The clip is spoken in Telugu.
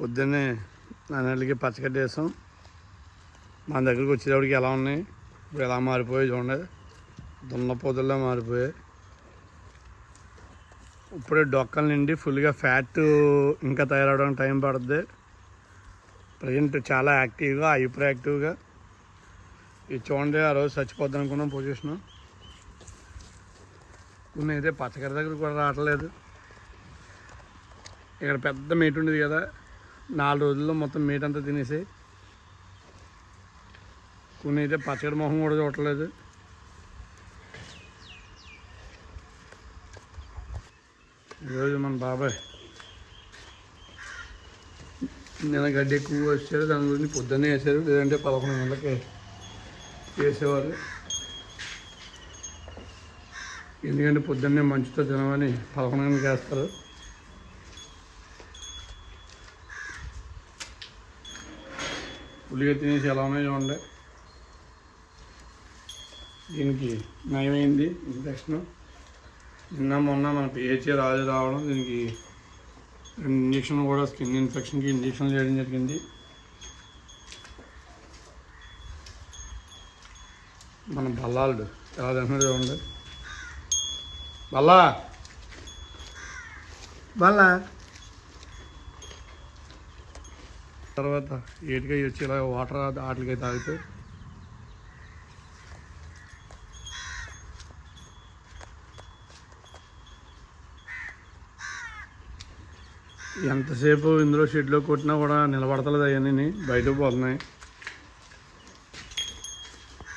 పొద్దున్నే నాన్నలకి పచ్చగడ్డ వేసాం. మన దగ్గరికి వచ్చేటప్పటికి ఎలా ఉన్నాయి? ఇప్పుడు ఎలా మారిపోయాయి చూడండి. దున్న పొదల్లో మారిపోయాయి. ఇప్పుడే డొక్కల నిండి ఫుల్గా ఫ్యాట్ ఇంకా తయారవడానికి టైం పడుతుంది ప్రజెంట్ చాలా యాక్టివ్గా హైపర్ యాక్టివ్గా ఇది చూడండి ఆ రోజు చచ్చిపోద్ది అనుకున్నాం పొజిషను. కొన్ని అయితే పచ్చగడ్డ దగ్గర కూడా రావట్లేదు. ఇక్కడ పెద్ద మీట్ ఉండేది కదా. నాలుగు రోజుల్లో మొత్తం మీట్ అంతా తినేసి కొన్ని అయితే పచ్చడి మొహం కూడా చూడట్లేదు. ఈరోజు మన బాబాయ్ నిన్న గడ్డి ఎక్కువ వచ్చారు దాని గురించి పొద్దున్నే వేసారు లేదంటే పదకొండు గంటలకి వేసేవారు. ఎందుకంటే పొద్దున్నే మంచుతో తినమని పదకొండు గంటలకు వేస్తారు. ఉల్లిగా తినేసి ఎలా ఉన్నాయో చూడండి. దీనికి నయమైంది ఇన్ఫెక్షన్ నిన్న మొన్న మన పిహెచ్ఏ రాజు రావడం దీనికి రెండు ఇంజక్షన్లు కూడా స్కిన్ ఇన్ఫెక్షన్కి ఇంజక్షన్ చేయడం జరిగింది. మన బల్లాడు ఎలా తింటున్నాడు చూడండి. బల్లా! బల్లా? తర్వాత ఏటికై వచ్చి ఇలా వాటర్ ఆటలకై తాగితే ఎంతసేపు ఇందులో షెడ్లో కొట్టినా కూడా నిలబడతలేదు అవన్నీ బయటకు పోతున్నాయి.